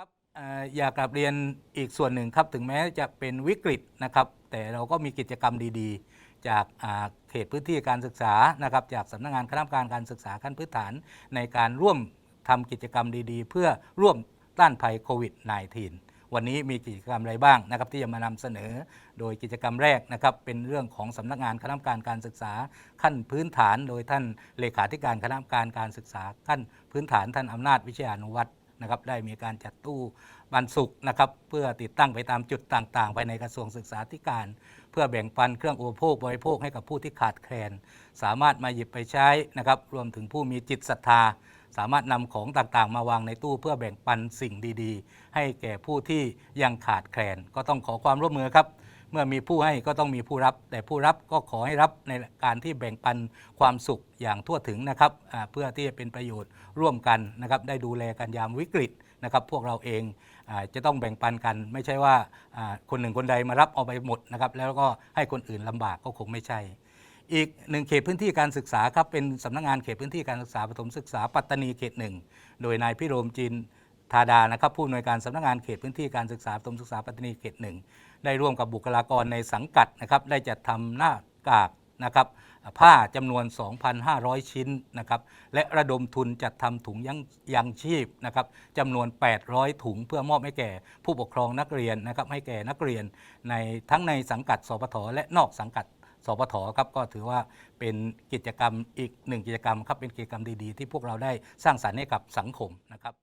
ครับออยากกลับเรียนอีกส่วนหนึ่งครับ ถึงแม้จะเป็นวิกฤตนะครับ แต่เราก็มีกิจกรรมดี ๆ จากาเขตพื้นที่การศึกษานะครับ จากสำนักงานคณะกรรมการการศึกษาขั้นพื้นฐาน ในการร่วมทำกิจกรรมดีๆ เพื่อร่วมต้านภัยโควิด -19 วันนี้มีกิจกรรมอะไรบ้างนะครับที่จะมานำเสนอ โดยกิจกรรมแรกนะครับเป็นเรื่องของสำนักงานคณะกรรมการการศึกษาขั้นพื้นฐาน โดยท่านเลขาธิการคณะกรรมการการศึกษาขั้นพื้นฐานท่านอำนาจวิชยานุวัฒน นะครับได้มีการจัดตู้ปันสุขนะครับเพื่อติดตั้งไปตามจุดต่างๆภายในกระทรวงศึกษาธิการ เพื่อแบ่งปันเครื่องอุปโภคบริโภคให้กับผู้ที่ขาดแคลน สามารถมาหยิบไปใช้นะครับรวมถึงผู้มีจิตศรัทธา สามารถนำของต่างๆ มาวางในตู้เพื่อแบ่งปันสิ่งดีๆ ให้แก่ผู้ที่ยังขาดแคลน ก็ต้องขอความร่วมมือครับ เมื่อมีผู้ให้ก็ต้องมีผู้รับ แต่ผู้รับก็ขอให้รับในการที่แบ่งปันความสุขอย่างทั่วถึงนะครับเพื่อที่จะเป็นประโยชน์ร่วมกันนะครับได้ดูแลกันยามวิกฤตนะครับพวกเราเองจะต้องแบ่งปันกัน ไม่ใช่ว่าคนหนึ่งคนใดมารับเอาไปหมดนะครับแล้วก็ให้คนอื่นลำบากก็คงไม่ใช่ อีกหนึ่งเขตพื้นที่การศึกษาครับเป็นสำนักงานเขตพื้นที่การศึกษาปฐมศึกษาปัตตานีเขตหนึ่งโดยนายพิโรมจีน ธาดานะครับผู้อำนวยการสำนักงานเขตพื้นที่การศึกษาปฐมศึกษาปัตตานีเขตหนึ่งได้ร่วมกับบุคลากรในสังกัดนะครับได้จัดทำหน้ากากนะครับผ้าจำนวน 2,500 ชิ้นนะครับและระดมทุนจัดทำถุงยังยังชีพนะครับจำนวน 800 ถุงเพื่อมอบให้แก่ผู้ปกครองนักเรียนนะครับให้แก่นักเรียนในทั้งในสังกัดสปทและนอกสังกัดสปทครับก็ถือว่าเป็นกิจกรรมอีกหนึ่งกิจกรรมครับเป็นกิจกรรมดีๆ ที่พวกเราได้สร้างสรรค์ให้กับสังคมนะครับ